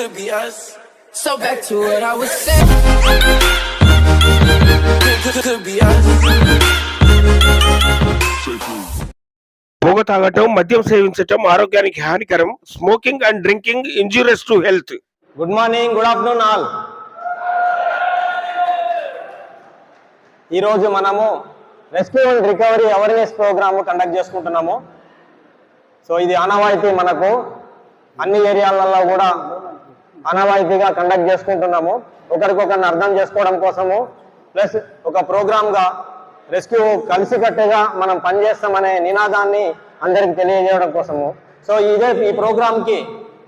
could be us. So back to what I was saying. Could, be us. పొగ తాగటం మద్యం సేవించటం ఆరోగ్యానికి హానికరం smoking and drinking injurious to health good morning good afternoon all ఈరోజు మనము rescue and recovery awareness programme conduct చేసుకుంటున్నాము so ఇది ఆనవాయితీ మనకు అన్ని ఏరియాలలో కూడా ఆనవాయితీగా కండక్ట్ చేసుకుంటున్నాము. ఒకరికొకరిని అర్థం చేసుకోవడం కోసము ప్లస్ ఒక ప్రోగ్రామ్గా రెస్క్యూ కలిసికట్టుగా మనం పనిచేస్తామనే నినాదాన్ని అందరికి తెలియజేయడం కోసము. సో ఇదే ఈ ప్రోగ్రామ్కి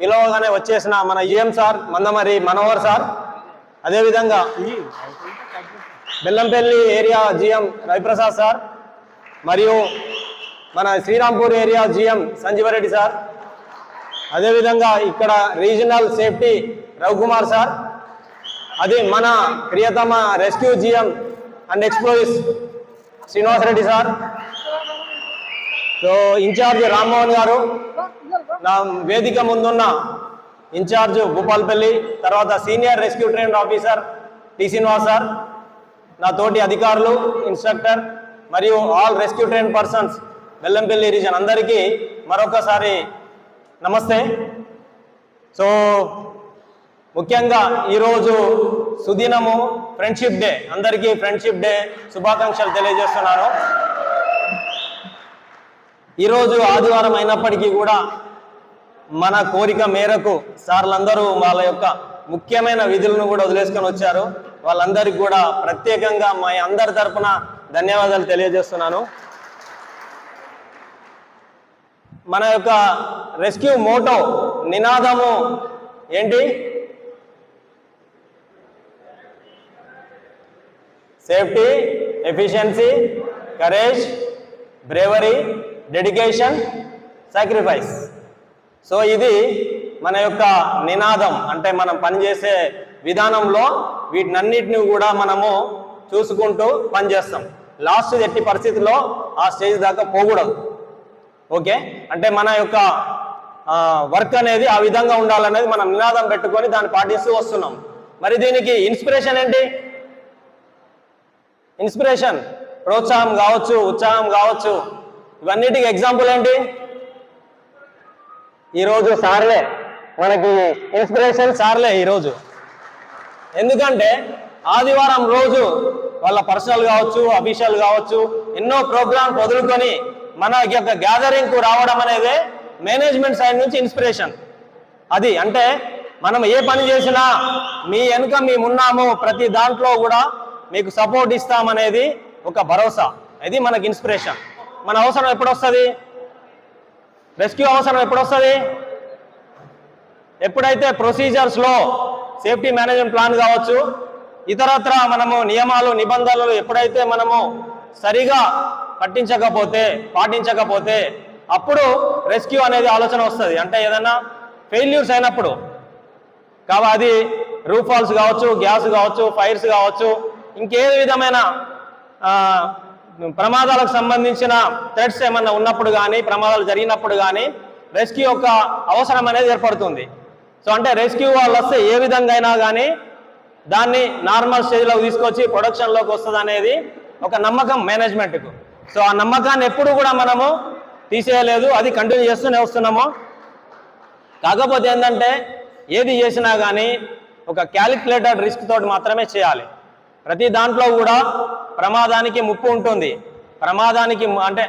పిలవగానే వచ్చేసిన మన EM sir Mandamarri Manohar sir. అదేవిధంగా Bellampalli area GM Raviprasad sir మరియు మన Srirampur area GM Sanjeevareddy sir. అదేవిధంగా ఇక్కడ రీజనల్ సేఫ్టీ రవికుమార్ సార్ అది మన ప్రియతమ rescue GM and ఎక్స్ప్లోయిస్ Srinivas Reddy sir. So in-charge Rammohan గారు నా వేదిక ముందున్న ఇన్ఛార్జ్ భూపాల్పల్లి తర్వాత senior rescue train officer T Srinivas sir నా తోటి అధికారులు ఇన్స్ట్రక్టర్ మరియు all rescue train persons Bellampalli region అందరికీ మరొకసారి నమస్తే. సో ముఖ్యంగా ఈరోజు సుదినము ఫ్రెండ్షిప్ డే. అందరికీ ఫ్రెండ్షిప్ డే శుభాకాంక్షలు తెలియజేస్తున్నాను. ఈరోజు ఆదివారం అయినప్పటికీ కూడా మన కోరిక మేరకు సార్లందరూ వాళ్ళ యొక్క ముఖ్యమైన విధులను కూడా వదిలేసుకొని వచ్చారు. వాళ్ళందరికీ కూడా ప్రత్యేకంగా మా అందరి తరపున ధన్యవాదాలు తెలియజేస్తున్నాను. మన యొక్క రెస్క్యూ మోటో నినాదము ఏంటి? Safety efficiency courage bravery dedication sacrifice. So ఇది మన యొక్క నినాదం అంటే మనం పనిచేసే విధానంలో వీటినన్నిటిని కూడా మనము చూసుకుంటూ పనిచేస్తాం. లాస్ట్ ఎట్టి పరిస్థితిలో ఆ స్టేజ్ దాకా పోకూడదు. ఓకే? అంటే మన యొక్క వర్క్ అనేది ఆ విధంగా ఉండాలనేది మనం నినాదం పెట్టుకొని దాన్ని పాటిస్తూ వస్తున్నాం. మరి దీనికి ఇన్స్పిరేషన్ ఏంటి? ఇన్స్పిరేషన్ ప్రోత్సాహం కావచ్చు ఉత్సాహం కావచ్చు. ఇవన్నిటికి ఎగ్జాంపుల్ ఏంటి? ఈరోజు సార్లే మనకి ఇన్స్పిరేషన్ సార్లే ఈరోజు. ఎందుకంటే ఆదివారం రోజు వాళ్ళ పర్సనల్ కావచ్చు అఫీషియల్ కావచ్చు ఎన్నో ప్రోగ్రామ్స్ వదులుకొని మన యొక్క గ్యాదరింగ్కు రావడం అనేది మేనేజ్మెంట్ సైడ్ నుంచి ఇన్స్పిరేషన్ అది అంటే మనం ఏ పని చేసినా మీ వెనుక మేమున్నాము ప్రతి దాంట్లో కూడా మీకు సపోర్ట్ ఇస్తామనేది ఒక భరోసా. ఇది మనకి ఇన్స్పిరేషన్ మన అవసరం ఎప్పుడు వస్తుంది? రెస్క్యూ అవసరం ఎప్పుడు వస్తుంది? ఎప్పుడైతే ప్రొసీజర్స్లో సేఫ్టీ మేనేజ్మెంట్ ప్లాన్ కావచ్చు ఇతరత్ర మనము నియమాలు నిబంధనలు ఎప్పుడైతే మనము సరిగా పట్టించకపోతే పాటించకపోతే అప్పుడు రెస్క్యూ అనేది ఆలోచన వస్తుంది. అంటే ఏదైనా ఫెయిల్యూర్స్ అయినప్పుడు కాబట్టి అది రూఫ్ ఫాల్స్ కావచ్చు గ్యాస్ కావచ్చు ఫైర్స్ కావచ్చు ఇంకే విధమైన ప్రమాదాలకు సంబంధించిన థ్రెడ్స్ ఏమన్నా ఉన్నప్పుడు కానీ ప్రమాదాలు జరిగినప్పుడు కానీ రెస్క్యూ యొక్క అవసరం అనేది ఏర్పడుతుంది. సో అంటే రెస్క్యూ వాళ్ళు వస్తే ఏ విధంగా అయినా కానీ దాన్ని నార్మల్ స్టేజ్లోకి తీసుకొచ్చి ప్రొడక్షన్లోకి వస్తుంది అనేది ఒక నమ్మకం మేనేజ్మెంట్కు. సో ఆ నమ్మకాన్ని ఎప్పుడు కూడా మనము తీసేయలేదు అది కంటిన్యూ చేస్తూనే వస్తున్నాము. కాకపోతే ఏంటంటే ఏది చేసినా కానీ ఒక క్యాలిక్యులేటెడ్ రిస్క్ తోటి మాత్రమే చేయాలి. ప్రతి దాంట్లో కూడా ప్రమాదానికి ముప్పు ఉంటుంది. ప్రమాదానికి అంటే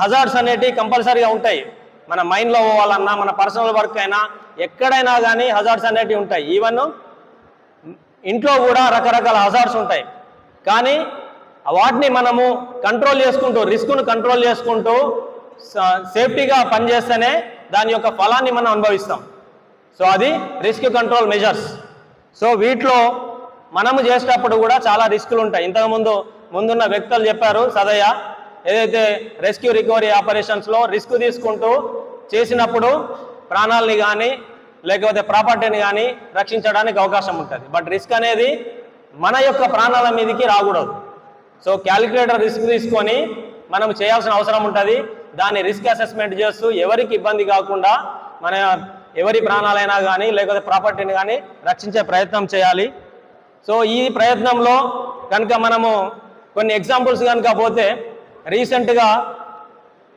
హజార్డ్స్ అనేటివి కంపల్సరీగా ఉంటాయి. మన మైండ్లో పోవాలన్నా మన పర్సనల్ వర్క్ అయినా ఎక్కడైనా కానీ హజార్డ్స్ అనేటివి ఉంటాయి. ఈవెన్ ఇంట్లో కూడా రకరకాల హజార్డ్స్ ఉంటాయి. కానీ వాటిని మనము కంట్రోల్ చేసుకుంటూ రిస్క్ను కంట్రోల్ చేసుకుంటూ సేఫ్టీగా పనిచేస్తేనే దాని యొక్క ఫలాన్ని మనం అనుభవిస్తాం. సో అది రిస్క్ కంట్రోల్ మెజర్స్ సో వీటిలో మనము చేసేటప్పుడు కూడా చాలా రిస్కులు ఉంటాయి. ఇంతకుముందు ముందున్న వ్యక్తులు చెప్పారు సదయ్య ఏదైతే రెస్క్యూ రికవరీ ఆపరేషన్స్లో రిస్క్ తీసుకుంటూ చేసినప్పుడు ప్రాణాలని కానీ లేకపోతే ప్రాపర్టీని కానీ రక్షించడానికి అవకాశం ఉంటుంది. బట్ రిస్క్ అనేది మన యొక్క ప్రాణాల మీదకి రాకూడదు. సో క్యాలిక్యులేటర్ రిస్క్ తీసుకొని మనం చేయాల్సిన అవసరం ఉంటుంది. దాన్ని రిస్క్ అసెస్మెంట్ చేస్తూ ఎవరికి ఇబ్బంది కాకుండా మన ఎవరి ప్రాణాలైనా కానీ లేకపోతే ప్రాపర్టీని కానీ రక్షించే ప్రయత్నం చేయాలి. సో ఈ ప్రయత్నంలో కనుక మనము కొన్ని ఎగ్జాంపుల్స్ కనుక పోతే రీసెంట్గా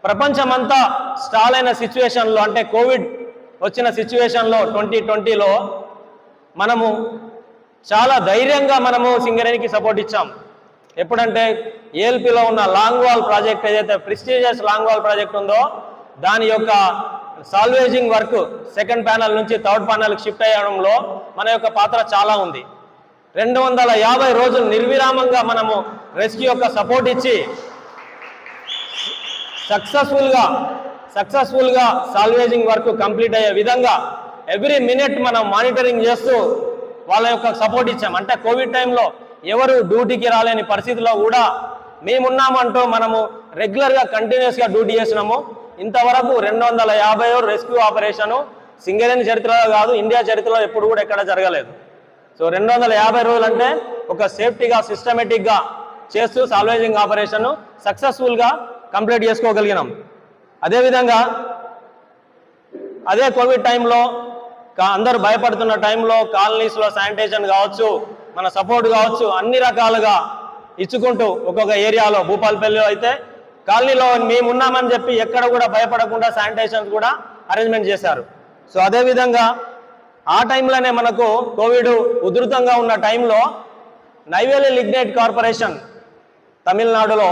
ప్రపంచమంతా స్టాల్ అయిన సిచ్యువేషన్లో అంటే కోవిడ్ వచ్చిన సిచ్యువేషన్లో ట్వంటీ ట్వంటీలో మనము చాలా ధైర్యంగా మనము సింగరేణికి సపోర్ట్ ఇచ్చాం. ఎప్పుడంటే ఏఎల్పిలో ఉన్న లాంగ్ వాల్ ప్రాజెక్ట్ ఏదైతే ప్రిస్టీజియస్ లాంగ్ వాల్ ప్రాజెక్ట్ ఉందో దాని యొక్క సాల్వేజింగ్ వర్క్ సెకండ్ ప్యానల్ నుంచి థర్డ్ ప్యానల్కి షిఫ్ట్ అయ్యడంలో మన యొక్క పాత్ర చాలా ఉంది. రెండు వందల యాభై రోజులు నిర్విరామంగా మనము రెస్క్యూ యొక్క సపోర్ట్ ఇచ్చి సక్సెస్ఫుల్గా సక్సెస్ఫుల్గా సాల్వేజింగ్ వర్క్ కంప్లీట్ అయ్యే విధంగా ఎవ్రీ మినిట్ మనం మానిటరింగ్ చేస్తూ వాళ్ళ యొక్క సపోర్ట్ ఇచ్చాం. అంటే కోవిడ్ టైంలో ఎవరు డ్యూటీకి రాలేని పరిస్థితిలో కూడా మేమున్నామంటూ మనము రెగ్యులర్గా కంటిన్యూస్గా డ్యూటీ చేసినాము. ఇంతవరకు రెండు వందల యాభై రెస్క్యూ ఆపరేషను సింగరేణి చరిత్రలో కాదు ఇండియా చరిత్రలో ఎప్పుడు కూడా ఎక్కడ జరగలేదు. సో రెండు వందల యాభై రోజులు అంటే ఒక సేఫ్టీగా సిస్టమేటిక్గా చేస్తూ సాల్వేజింగ్ ఆపరేషన్ సక్సెస్ఫుల్గా కంప్లీట్ చేసుకోగలిగినాం. అదేవిధంగా అదే కోవిడ్ టైంలో కా- అందరూ భయపడుతున్న టైంలో కాలనీస్లో శానిటేషన్ కావచ్చు మన సపోర్ట్ కావచ్చు అన్ని రకాలుగా ఇచ్చుకుంటూ ఒక్కొక్క ఏరియాలో భూపాలపల్లిలో అయితే కాలనీలో మేమున్నామని చెప్పి ఎక్కడ కూడా భయపడకుండా శానిటైజేషన్ కూడా అరేంజ్మెంట్ చేశారు. సో అదేవిధంగా ఆ టైంలోనే మనకు కోవిడ్ ఉధృతంగా ఉన్న టైంలో నైవేలి లిగ్నైట్ కార్పొరేషన్ తమిళనాడులో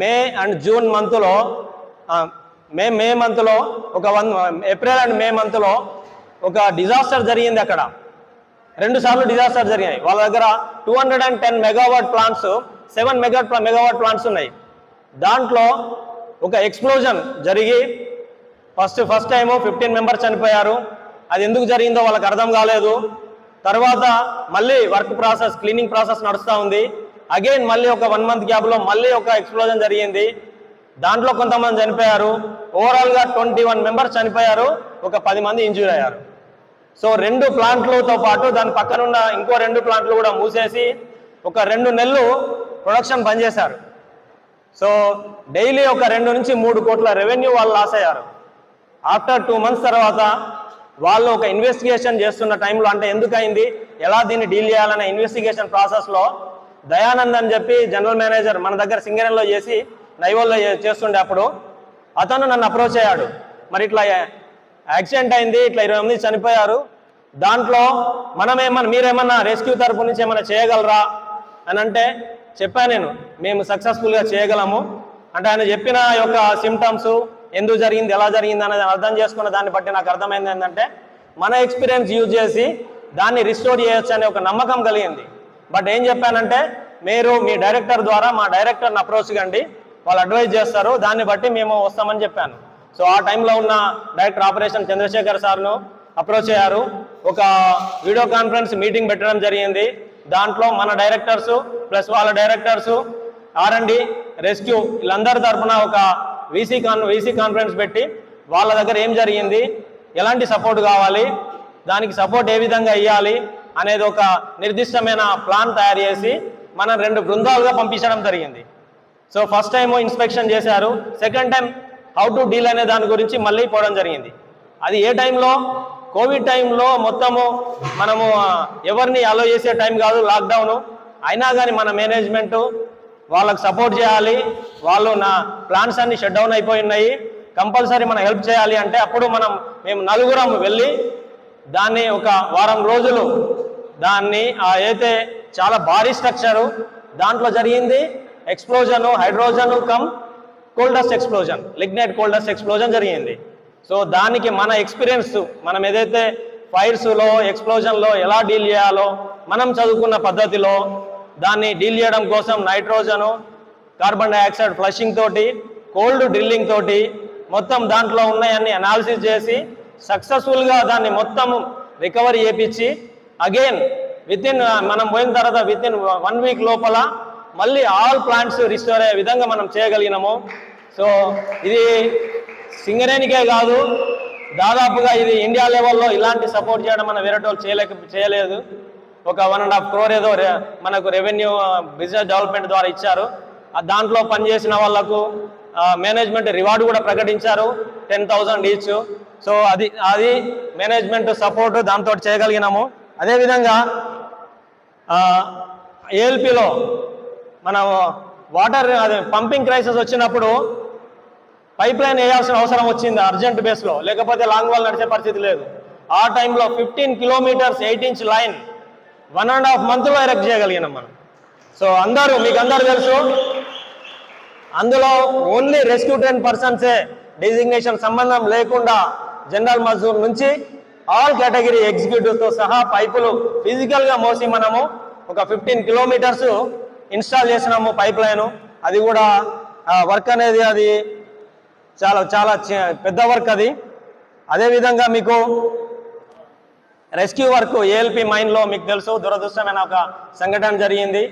మే అండ్ జూన్ మంత్లో మే మే మంత్లో ఒక వన్ ఏప్రిల్ అండ్ మే మంత్లో ఒక డిజాస్టర్ జరిగింది అక్కడ. రెండు సార్లు డిజాస్టర్ జరిగాయి. వాళ్ళ దగ్గర two hundred and ten megawatt plants seven mega megawatt plants ఉన్నాయి. దాంట్లో ఒక ఎక్స్ప్లోజన్ జరిగి first first time fifteen members చనిపోయారు. అది ఎందుకు జరిగిందో వాళ్ళకి అర్థం కాలేదు. తర్వాత మళ్ళీ వర్క్ ప్రాసెస్ క్లీనింగ్ ప్రాసెస్ నడుస్తూ ఉంది. అగైన్ మళ్ళీ ఒక వన్ మంత్ గ్యాప్లో మళ్ళీ ఒక ఎక్స్ప్లోజన్ జరిగింది. దాంట్లో కొంతమంది చనిపోయారు. ఓవరాల్గా ట్వంటీ వన్ మెంబర్స్ చనిపోయారు. ఒక పది మంది ఇంజూర్ అయ్యారు. సో రెండు ప్లాంట్లతో పాటు దాని పక్కనున్న ఇంకో రెండు ప్లాంట్లు కూడా మూసేసి ఒక రెండు నెలలు ప్రొడక్షన్ బంద్ చేశారు సో డైలీ ఒక రెండు నుంచి మూడు కోట్ల రెవెన్యూ వాళ్ళు లాస్ అయ్యారు. ఆఫ్టర్ టూ మంత్స్ తర్వాత వాళ్ళు ఒక ఇన్వెస్టిగేషన్ చేస్తున్న టైంలో అంటే ఎందుకైంది ఎలా దీన్ని డీల్ చేయాలనే ఇన్వెస్టిగేషన్ ప్రాసెస్లో దయానంద్ అని చెప్పి జనరల్ మేనేజర్ మన దగ్గర సింగరేణిలో చేసి నైవోల్లో చేస్తుండే అప్పుడు అతను నన్ను అప్రోచ్ అయ్యాడు. మరి ఇట్లా యాక్సిడెంట్ అయింది ఇట్లా ఇరవై మంది చనిపోయారు. దాంట్లో మనమేమన్నా మీరేమన్నా రెస్క్యూ తరపు నుంచి ఏమన్నా చేయగలరా అని అంటే చెప్పాను నేను మేము సక్సెస్ఫుల్గా చేయగలము. అంటే ఆయన చెప్పిన యొక్క సిమ్టమ్స్ ఎందుకు జరిగింది ఎలా జరిగింది అనేది అర్థం చేసుకున్న దాన్ని బట్టి నాకు అర్థమైంది ఏంటంటే మన ఎక్స్పీరియన్స్ యూజ్ చేసి దాన్ని రిస్టోర్ చేయొచ్చు అనే ఒక నమ్మకం కలిగింది. బట్ ఏం చెప్పానంటే మీరు మీ డైరెక్టర్ ద్వారా మా డైరెక్టర్ని అప్రోచ్ కండి. వాళ్ళు అడ్వైజ్ చేస్తారు దాన్ని బట్టి మేము వస్తామని చెప్పాను. సో ఆ టైంలో ఉన్న డైరెక్టర్ ఆపరేషన్ చంద్రశేఖర్ సార్ను అప్రోచ్ అయ్యారు. ఒక వీడియో కాన్ఫరెన్స్ మీటింగ్ పెట్టడం జరిగింది. దాంట్లో మన డైరెక్టర్స్ ప్లస్ వాళ్ళ డైరెక్టర్స్ ఆర్ అండ్ రెస్క్యూ వీళ్ళందరి తరఫున ఒక వీసీ కాన్ వీసీ కాన్ఫరెన్స్ పెట్టి వాళ్ళ దగ్గర ఏం జరిగింది ఎలాంటి సపోర్ట్ కావాలి దానికి సపోర్ట్ ఏ విధంగా ఇవ్వాలి అనేది ఒక నిర్దిష్టమైన ప్లాన్ తయారు చేసి మనం రెండు బృందాలుగా పంపించడం జరిగింది. సో ఫస్ట్ టైం ఇన్స్పెక్షన్ చేశారు. Second time how to deal అనే దాని గురించి మళ్ళీ పోవడం జరిగింది. అది ఏ టైంలో? కోవిడ్ టైంలో మొత్తము మనము ఎవరిని అలో చేసే టైం కాదు లాక్డౌను అయినా కానీ మన మేనేజ్మెంట్ వాళ్ళకు సపోర్ట్ చేయాలి. వాళ్ళు నా ప్లాన్స్ అన్ని షట్ డౌన్ అయిపోయి ఉన్నాయి. కంపల్సరీ మనం హెల్ప్ చేయాలి అంటే అప్పుడు మనం మేము నలుగురం వెళ్ళి దాన్ని ఒక వారం రోజులు దాన్ని ఆ అయితే చాలా భారీ స్ట్రక్చరు దాంట్లో జరిగింది explosion hydrogen cum coal dust explosion lignite coal dust explosion జరిగింది. సో దానికి మన ఎక్స్పీరియన్స్ మనం ఏదైతే ఫైర్స్లో ఎక్స్ప్లోజన్లో ఎలా డీల్ చేయాలో మనం చదువుకున్న పద్ధతిలో దాన్ని డీల్ చేయడం కోసం నైట్రోజను కార్బన్ డైఆక్సైడ్ ఫ్లషింగ్ తోటి కోల్డ్ డ్రిల్లింగ్ తోటి మొత్తం దాంట్లో ఉన్నాయన్ని అనాలిసిస్ చేసి సక్సెస్ఫుల్గా దాన్ని మొత్తం రికవరీ చేపించి అగైన్ విత్ ఇన్ మనం పోయిన తర్వాత విత్ ఇన్ వన్ వీక్ లోపల మళ్ళీ ఆల్ ప్లాంట్స్ రిస్టోర్ అయ్యే విధంగా మనం చేయగలిగినాము. సో ఇది సింగరేణికే కాదు దాదాపుగా ఇది ఇండియా లెవెల్లో ఇలాంటి సపోర్ట్ చేయడం మన వేరే వాళ్ళు చేయలేక చేయలేదు. ఒక వన్ అండ్ హాఫ్ క్రోర్ ఏదో మనకు రెవెన్యూ బిజినెస్ డెవలప్మెంట్ ద్వారా ఇచ్చారు. ఆ దాంట్లో పనిచేసిన వాళ్ళకు మేనేజ్మెంట్ రివార్డు కూడా ప్రకటించారు టెన్ థౌజండ్ ఈచ్ సో అది అది మేనేజ్మెంట్ సపోర్ట్ దాంతో చేయగలిగినాము. అదేవిధంగా ఏఎల్పిలో మన వాటర్ అదే పంపింగ్ క్రైసిస్ వచ్చినప్పుడు పైప్ లైన్ వేయాల్సిన అవసరం వచ్చింది అర్జెంట్ బేస్లో లేకపోతే లాంగ్ వాల్ నడిచే పరిస్థితి లేదు. ఆ టైంలో fifteen kilometres eight inch line one and half మంత్లో ఎరెక్ట్ చేయగలిగినాం మనం. సో అందరూ మీకు అందరూ తెలుసు అందులో ఓన్లీ రెస్క్యూ ట్రైన్ పర్సన్సే డిజిగ్నేషన్ సంబంధం లేకుండా జనరల్ మజూర్ నుంచి ఆల్ కేటగిరీ ఎగ్జిక్యూటివ్తో సహా పైపులు ఫిజికల్గా మోసి మనము ఒక ఫిఫ్టీన్ కిలోమీటర్స్ ఇన్స్టాల్ చేసినాము పైప్ లైన్. అది కూడా వర్క్ అనేది అది చాలా చాలా పెద్ద వర్క్ అది. అదేవిధంగా మీకు రెస్క్యూ వర్క్ ఏఎల్పి మైన్లో మీకు తెలుసు దురదృష్టమైన ఒక సంఘటన జరిగింది.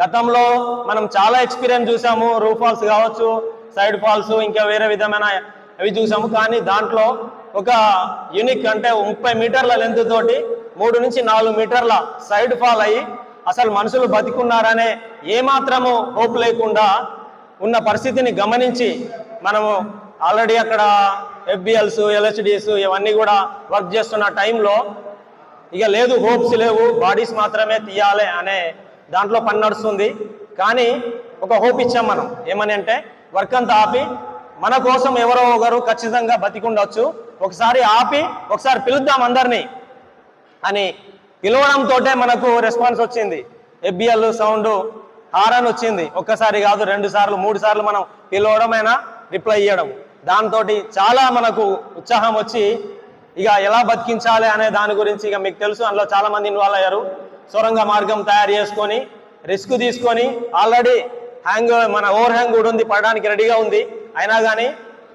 గతంలో మనం చాలా ఎక్స్పీరియన్స్ చూసాము రూ ఫాల్స్ కావచ్చు సైడ్ ఫాల్స్ ఇంకా వేరే విధమైన అవి చూసాము. కానీ దాంట్లో ఒక యూనిక్ అంటే ముప్పై మీటర్ల లెంత్ తోటి మూడు నుంచి నాలుగు మీటర్ల సైడ్ ఫాల్ అయ్యి అసలు మనుషులు బతికున్నారనే ఏమాత్రము హోప్ లేకుండా ఉన్న పరిస్థితిని గమనించి మనము ఆల్రెడీ అక్కడ ఎఫ్బిఎల్స్ ఎల్హెచ్డిఎస్ ఇవన్నీ కూడా వర్క్ చేస్తున్న టైంలో ఇక లేదు హోప్స్ లేవు బాడీస్ మాత్రమే తీయాలి అనే దాంట్లో పని నడుస్తుంది. కానీ ఒక హోప్ ఇచ్చాం మనం. ఏమని అంటే వర్క్ అంతా ఆపి మన కోసం ఎవరో ఒకరు ఖచ్చితంగా బతికుండొచ్చు. ఒకసారి ఆపి ఒకసారి పిలుద్దాం అందరినీ అని పిలవడంతో మనకు రెస్పాన్స్ వచ్చింది. ఎఫ్బిఎల్ సౌండ్ హారన్ వచ్చింది. ఒక్కసారి కాదు రెండు సార్లు మూడు సార్లు మనం పిలవడమైనా రిప్లై ఇవ్వడం దాంతో చాలా మనకు ఉత్సాహం వచ్చి ఇక ఎలా బతికించాలి అనే దాని గురించి ఇక మీకు తెలుసు అందులో చాలా మంది ఇన్వాల్వ్ అయ్యారు. సొరంగ మార్గం తయారు చేసుకొని రిస్క్ తీసుకొని ఆల్రెడీ హ్యాంగ్ మన ఓవర్ హ్యాంగ్ కూడా ఉంది పడడానికి రెడీగా ఉంది. అయినా కానీ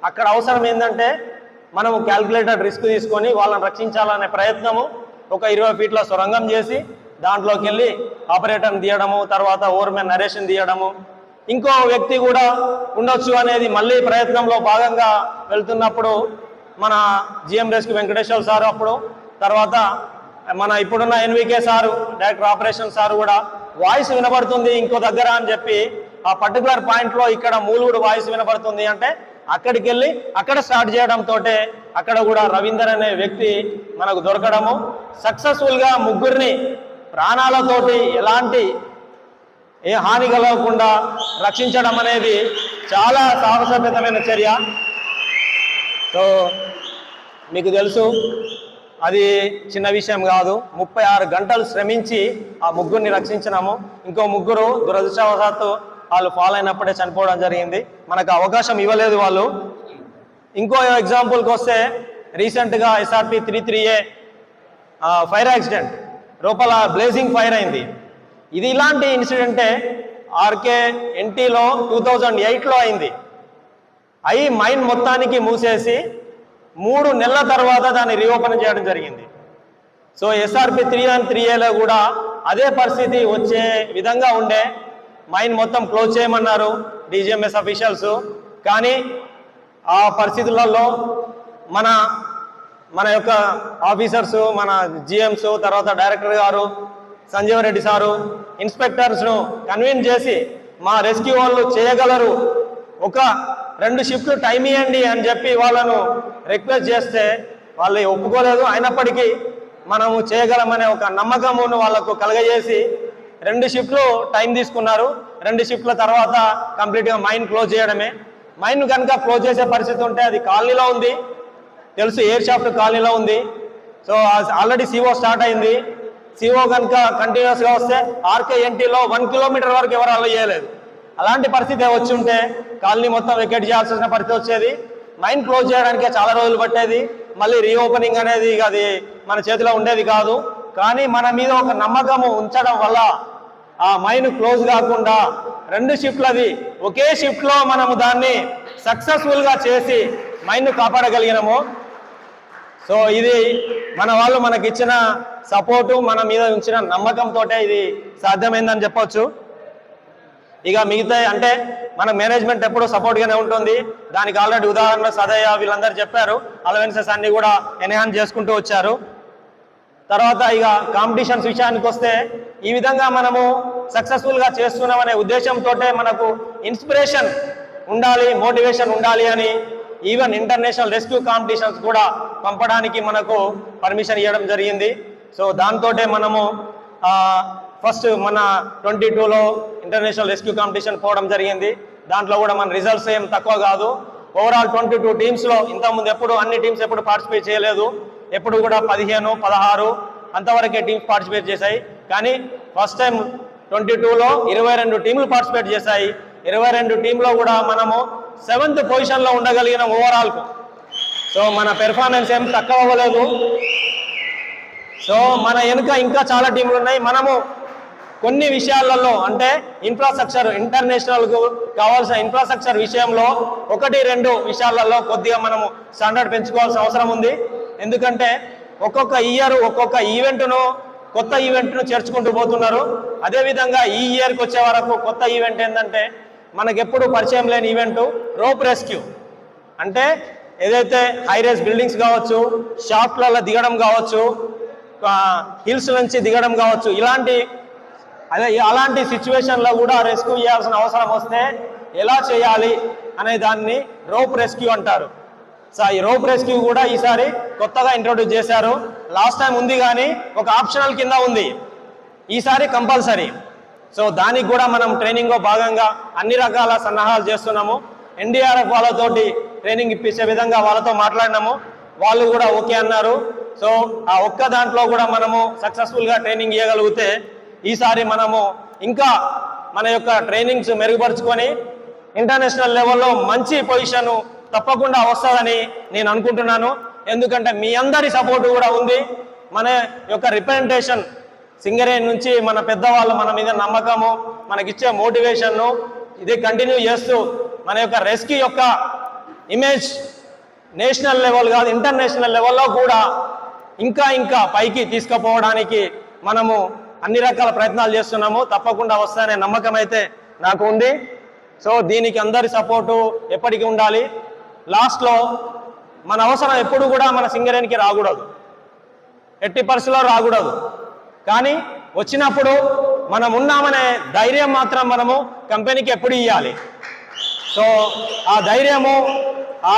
అక్కడ అవసరం ఏంటంటే మనము క్యాల్కులేటెడ్ రిస్క్ తీసుకొని వాళ్ళని రక్షించాలనే ప్రయత్నము ఒక ఇరవై ఫీట్ల సొరంగం చేసి దాంట్లోకి వెళ్ళి ఆపరేటర్ని తీయడము తర్వాత ఓవర్మెన్ నరేషన్ తీయడము ఇంకో వ్యక్తి కూడా ఉండొచ్చు అనేది మళ్ళీ ప్రయత్నంలో భాగంగా వెళ్తున్నప్పుడు మన జిఎం రెస్క్యూ వెంకటేశ్వర సార్ అప్పుడు తర్వాత మన ఇప్పుడున్న NVK sir director operation sir కూడా వాయిస్ వినబడుతుంది ఇంకో దగ్గర అని చెప్పి ఆ పర్టికులర్ పాయింట్లో ఇక్కడ మూలుగుడు వాయిస్ వినబడుతుంది అంటే అక్కడికి వెళ్ళి అక్కడ స్టార్ట్ చేయడంతో అక్కడ కూడా రవీందర్ అనే వ్యక్తి మనకు దొరకడము. సక్సెస్ఫుల్గా ముగ్గురిని ప్రాణాలతోటి ఎలాంటి ఏ హాని కలగకుండా రక్షించడం అనేది చాలా సాహసోపేతమైన చర్య. సో మీకు తెలుసు అది చిన్న విషయం కాదు. ముప్పై ఆరు గంటలు శ్రమించి ఆ ముగ్గురిని రక్షించినాము. ఇంకో ముగ్గురు దురదృష్టవశాత్తు వాళ్ళు ఫాలో అయినప్పుడే చనిపోవడం జరిగింది. మనకు అవకాశం ఇవ్వలేదు వాళ్ళు. ఇంకో ఎగ్జాంపుల్కి వస్తే రీసెంట్గా SRP three three A fire accident. లోపల బ్లేజింగ్ ఫైర్ అయింది. ఇది ఇలాంటి ఇన్సిడెంటే ఆర్కే ఎన్టీలో టూ థౌజండ్ ఎయిట్లో అయింది. అయి మైండ్ మొత్తానికి మూసేసి మూడు నెలల తర్వాత దాన్ని రీఓపెన్ చేయడం జరిగింది. So SRP three and three ఏలో కూడా అదే పరిస్థితి వచ్చే విధంగా ఉండే. మైండ్ మొత్తం క్లోజ్ చేయమన్నారు డీజీఎంఎస్ అఫీషియల్స్. కానీ ఆ పరిస్థితులలో మన మన యొక్క ఆఫీసర్స్ మన జిఎంస్ తర్వాత డైరెక్టర్ గారు సంజీవ రెడ్డి సారు ఇన్స్పెక్టర్స్ను కన్విన్స్ చేసి మా రెస్క్యూ వాళ్ళు చేయగలరు. ఒక రెండు షిఫ్ట్లు టైం ఇవ్వండి అని చెప్పి వాళ్ళను రిక్వెస్ట్ చేస్తే వాళ్ళు ఒప్పుకోలేదు. అయినప్పటికీ మనము చేయగలమనే ఒక నమ్మకమును వాళ్ళకు కలగజేసి రెండు షిఫ్ట్లు టైం తీసుకున్నారు. రెండు షిఫ్ట్ల తర్వాత కంప్లీట్గా మైండ్ క్లోజ్ చేయడమే. మైండ్ కనుక క్లోజ్ చేసే పరిస్థితి ఉంటే అది కాలనీలో ఉంది. తెలుసు ఎయిర్ షాఫ్ట్ కాలనీలో ఉంది. సో ఆల్రెడీ సివో స్టార్ట్ అయింది. సిఓ కనుక కంటిన్యూస్గా వస్తే ఆర్కేఎన్టీలో వన్ కిలోమీటర్ వరకు ఎవరు అలా చేయలేదు. అలాంటి పరిస్థితి వచ్చి ఉంటే కాలనీ మొత్తం వెకేట్ చేయాల్సిన పరిస్థితి వచ్చేది. మైండ్ క్లోజ్ చేయడానికే చాలా రోజులు పట్టేది. మళ్ళీ రీఓపెనింగ్ అనేది అది మన చేతిలో ఉండేది కాదు. కానీ మన మీద ఒక నమ్మకము ఉంచడం వల్ల ఆ మైండ్ క్లోజ్ కాకుండా రెండు షిఫ్ట్లది ఒకే షిఫ్ట్లో మనము దాన్ని సక్సెస్ఫుల్గా చేసి మైండ్ కాపాడగలిగినాము. సో ఇది మన వాళ్ళు మనకి ఇచ్చిన సపోర్టు మన మీద ఉంచిన నమ్మకంతో ఇది సాధ్యమైందని చెప్పొచ్చు. ఇక మిగతా అంటే మన మేనేజ్మెంట్ ఎప్పుడూ సపోర్ట్గానే ఉంటుంది. దానికి ఆల్రెడీ ఉదాహరణ సదయ్య వీళ్ళందరూ చెప్పారు. అలవెన్సెస్ అన్ని కూడా ఎన్హాన్స్ చేసుకుంటూ వచ్చారు. తర్వాత ఇక కాంపిటీషన్స్ విషయానికి వస్తే ఈ విధంగా మనము సక్సెస్ఫుల్గా చేస్తున్నామనే ఉద్దేశంతో మనకు ఇన్స్పిరేషన్ ఉండాలి మోటివేషన్ ఉండాలి అని ఈవెన్ ఇంటర్నేషనల్ రెస్క్యూ కాంపిటీషన్స్ కూడా పంపడానికి మనకు పర్మిషన్ ఇవ్వడం జరిగింది. సో దాంతో మనము ఫస్ట్ మన ట్వంటీ టూలో ఇంటర్నేషనల్ రెస్క్యూ కాంపిటీషన్ పోవడం జరిగింది. దాంట్లో కూడా మన రిజల్ట్స్ ఏం తక్కువ కాదు. ఓవరాల్ ట్వంటీ టూ టీమ్స్లో ఇంతకుముందు ఎప్పుడు అన్ని టీమ్స్ ఎప్పుడు పార్టిసిపేట్ చేయలేదు. ఎప్పుడు కూడా పదిహేను పదహారు అంతవరకే టీమ్స్ పార్టిసిపేట్ చేశాయి. కానీ ఫస్ట్ టైం ట్వంటీ టూలో ఇరవై రెండు టీంలు పార్టిసిపేట్ చేశాయి. ఇరవై రెండు టీంలో కూడా మనము సెవెంత్ పొజిషన్లో ఉండగలిగిన ఓవరాల్కు. సో మన పెర్ఫార్మెన్స్ ఏం తక్కువ అవ్వలేదు సో మన వెనుక ఇంకా చాలా టీంలు ఉన్నాయి. మనము కొన్ని విషయాలలో అంటే ఇన్ఫ్రాస్ట్రక్చర్ ఇంటర్నేషనల్కు కావాల్సిన ఇన్ఫ్రాస్ట్రక్చర్ విషయంలో ఒకటి రెండు విషయాలలో కొద్దిగా మనము స్టాండర్డ్ పెంచుకోవాల్సిన అవసరం ఉంది. ఎందుకంటే ఒక్కొక్క ఇయర్ ఒక్కొక్క ఈవెంట్ను కొత్త ఈవెంట్ను చేర్చుకుంటూ పోతున్నారు. అదేవిధంగా ఈ ఇయర్కి వచ్చే వరకు కొత్త ఈవెంట్ ఏంటంటే మనకెప్పుడు పరిచయం లేని ఈవెంట్ రోప్ రెస్క్యూ అంటే ఏదైతే హైరేజ్ బిల్డింగ్స్ కావచ్చు షాప్లలో దిగడం కావచ్చు హిల్స్ నుంచి దిగడం కావచ్చు ఇలాంటి అదే అలాంటి సిచ్యువేషన్లో కూడా రెస్క్యూ చేయాల్సిన అవసరం వస్తే ఎలా చేయాలి అనే దాన్ని రోప్ రెస్క్యూ అంటారు. సో ఈ రోప్ రెస్క్యూ కూడా ఈసారి కొత్తగా ఇంట్రొడ్యూస్ చేశారు. లాస్ట్ టైం ఉంది కానీ ఒక ఆప్షనల్ కింద ఉంది. ఈసారి కంపల్సరీ సో దానికి కూడా మనం ట్రైనింగ్లో భాగంగా అన్ని రకాల సన్నాహాలు చేస్తున్నాము. ఎన్డీఆర్ఎఫ్ వాళ్ళతోటి ట్రైనింగ్ ఇప్పించే విధంగా వాళ్ళతో మాట్లాడినాము. వాళ్ళు కూడా ఓకే అన్నారు. సో ఆ ఒక్క దాంట్లో కూడా మనము సక్సెస్ఫుల్గా ట్రైనింగ్ ఇవ్వగలిగితే ఈసారి మనము ఇంకా మన యొక్క ట్రైనింగ్స్ మెరుగుపరుచుకొని ఇంటర్నేషనల్ లెవెల్లో మంచి పొజిషన్ తప్పకుండా వస్తుందని నేను అనుకుంటున్నాను. ఎందుకంటే మీ అందరి సపోర్టు కూడా ఉంది. మన యొక్క రిప్రజెంటేషన్ సింగరేణి నుంచి మన పెద్దవాళ్ళు మన మీద నమ్మకము మనకిచ్చే మోటివేషన్ను ఇది కంటిన్యూ చేస్తూ మన యొక్క రెస్క్యూ యొక్క ఇమేజ్ నేషనల్ లెవెల్ కాదు ఇంటర్నేషనల్ లెవెల్లో కూడా ఇంకా ఇంకా పైకి తీసుకుపోవడానికి మనము అన్ని రకాల ప్రయత్నాలు చేస్తున్నాము. తప్పకుండా వస్తాయనే నమ్మకం అయితే నాకు ఉంది. సో దీనికి అందరి సపోర్టు ఎప్పటికీ ఉండాలి. లాస్ట్లో మన అవసరం ఎప్పుడు కూడా మన సింగరేణికి రాకూడదు. ఎట్టి పరిస్థితిలో రాకూడదు. కానీ వచ్చినప్పుడు మనం ఉన్నామనే ధైర్యం మాత్రం మనము కంపెనీకి ఎప్పుడు ఇవ్వాలి సో ఆ ధైర్యము ఆ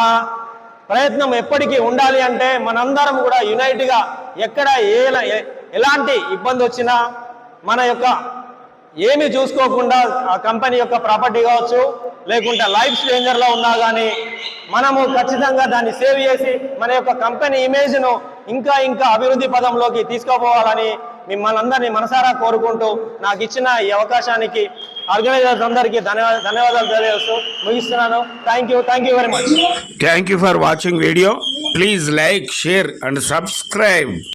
ప్రయత్నం ఎప్పటికీ ఉండాలి అంటే మనందరం కూడా యునైట్గా ఎక్కడ ఏ ఎలాంటి ఇబ్బంది వచ్చినా మన యొక్క ఏమి చూసుకోకుండా ఆ కంపెనీ యొక్క ప్రాపర్టీ కావచ్చు లేకుంటే లైఫ్ స్ట్రేంజర్లో ఉన్నా కానీ మనము ఖచ్చితంగా దాన్ని సేవ్ చేసి మన యొక్క కంపెనీ ఇమేజ్ను ఇంకా ఇంకా అభివృద్ధి పదంలోకి తీసుకోపోవాలని మిమ్మల్ని అందరినీ మనసారా కోరుకుంటూ నాకు ఇచ్చిన ఈ అవకాశానికి ఆర్గనైజర్స్ అందరికీ ధన్యవాదాలు ధన్యవాదాలు తెలియజేస్తూ ముగిస్తున్నాను. Thank you thank you very much thank you for watching video please like share and subscribe